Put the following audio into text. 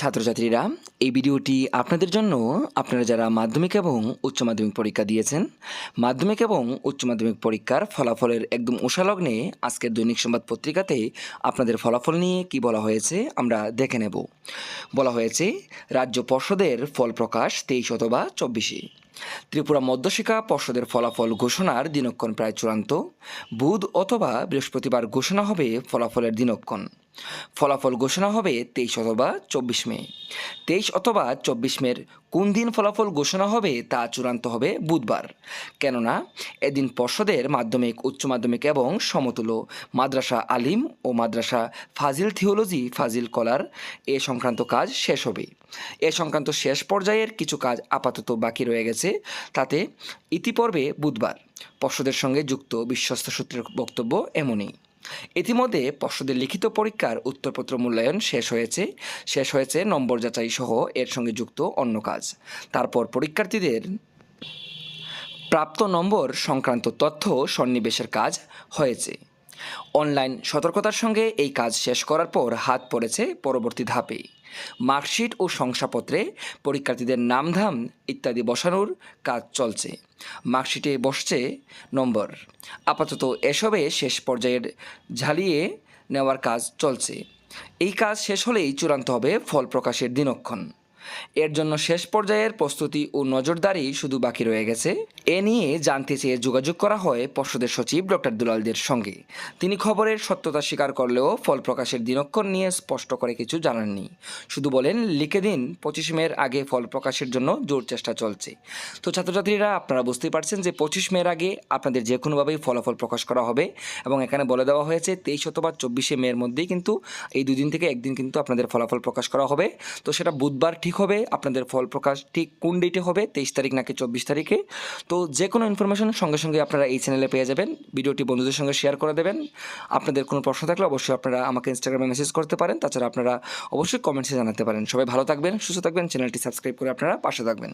ছাত্রছাত্রীরা, এই ভিডিওটি আপনাদের জন্য আপনারা যারা মাধ্যমিক এবং উচ্চ মাধ্যমিক পরীক্ষা দিয়েছেন, মাধ্যমিক এবং উচ্চ মাধ্যমিক পরীক্ষার ফলাফলের একদম উষালগ্নে আজকের দৈনিক সংবাদ পত্রিকাতে আপনাদের ফলাফল নিয়ে কি বলা হয়েছে আমরা দেখে নেব। বলা হয়েছে, রাজ্য পর্ষদের ফল প্রকাশ তেইশ অথবা চব্বিশে। ত্রিপুরা মধ্যশিক্ষা পর্ষদের ফলাফল ঘোষণার দিনক্ষণ প্রায় চূড়ান্ত। বুধ অথবা বৃহস্পতিবার ঘোষণা হবে ফলাফলের দিনক্ষণ। ফলাফল ঘোষণা হবে তেইশ অথবা চব্বিশ মে। তেইশ অথবা চব্বিশ মের কোন দিন ফলাফল ঘোষণা হবে তা চূড়ান্ত হবে বুধবার। কেননা, এদিন পর্ষদের মাধ্যমিক, উচ্চ মাধ্যমিক এবং সমতুল্য মাদ্রাসা আলিম ও মাদ্রাসা ফাজিল থিওলজি, ফাজিল কলার এ সংক্রান্ত কাজ শেষ হবে। এ সংক্রান্ত শেষ পর্যায়ের কিছু কাজ আপাতত বাকি রয়ে গেছে, তাতে ইতিপর্বে বুধবার। পর্ষদের সঙ্গে যুক্ত বিশ্বস্ত সূত্রের বক্তব্য এমনই। ইতিমধ্যে পর্ষদের লিখিত পরীক্ষার উত্তরপত্র মূল্যায়ন শেষ হয়েছে। শেষ হয়েছে নম্বর যাচাই সহ এর সঙ্গে যুক্ত অন্য কাজ। তারপর পরীক্ষার্থীদের প্রাপ্ত নম্বর সংক্রান্ত তথ্য সন্নিবেশের কাজ হয়েছে। অনলাইন সতর্কতার সঙ্গে এই কাজ শেষ করার পর হাত পড়েছে পরবর্তী ধাপে। মার্কশিট ও শংসাপত্রে পরীক্ষার্থীদের নামধাম ইত্যাদি বসানোর কাজ চলছে। মার্কশিটে বসছে নম্বর। আপাতত এসবে শেষ পর্যায়ের ঝালিয়ে নেওয়ার কাজ চলছে। এই কাজ শেষ হলেই চূড়ান্ত হবে ফল প্রকাশের দিনক্ষণ। এর জন্য শেষ পর্যায়ের প্রস্তুতি ও নজরদারি শুধু বাকি রয়ে গেছে। এ নিয়ে জানতে চেয়ে যোগাযোগ করা হয় পর্ষদের সচিব ডক্টর দুলালদের সঙ্গে। তিনি খবরের সত্যতা স্বীকার করলেও ফল প্রকাশের দিনক্ষণ নিয়ে স্পষ্ট করে কিছু জানাননি। শুধু বলেন, লিখে দিন, পঁচিশ মের আগে ফল প্রকাশের জন্য জোর চেষ্টা চলছে। তো ছাত্রছাত্রীরা, আপনারা বুঝতেই পারছেন যে পঁচিশ মের আগে আপনাদের যে কোনোভাবেই ফলাফল প্রকাশ করা হবে এবং এখানে বলে দেওয়া হয়েছে, তেইশ অথবা চব্বিশে মের মধ্যেই কিন্তু এই দুদিন থেকে একদিন কিন্তু আপনাদের ফলাফল প্রকাশ করা হবে। তো সেটা বুধবার ঠিক হবে, আপনাদের ফল প্রকাশ ঠিক কোন ডেটে হবে, তেইশ তারিখ নাকি চব্বিশ তারিখে? তো যে কোনো ইনফরমেশন সঙ্গে সঙ্গে আপনারা এই চ্যানেলে পেয়ে যাবেন। ভিডিওটি বন্ধুদের সঙ্গে শেয়ার করে দেবেন। আপনাদের কোনো প্রশ্ন থাকলে অবশ্যই আপনারা আমাকে ইনস্টাগ্রামে মেসেজ করতে পারেন। তাছাড়া আপনারা অবশ্যই কমেন্টসে জানাতে পারেন। সবাই ভালো থাকবেন, সুস্থ থাকবেন। চ্যানেলটি সাবস্ক্রাইব করে আপনারা পাশে থাকবেন।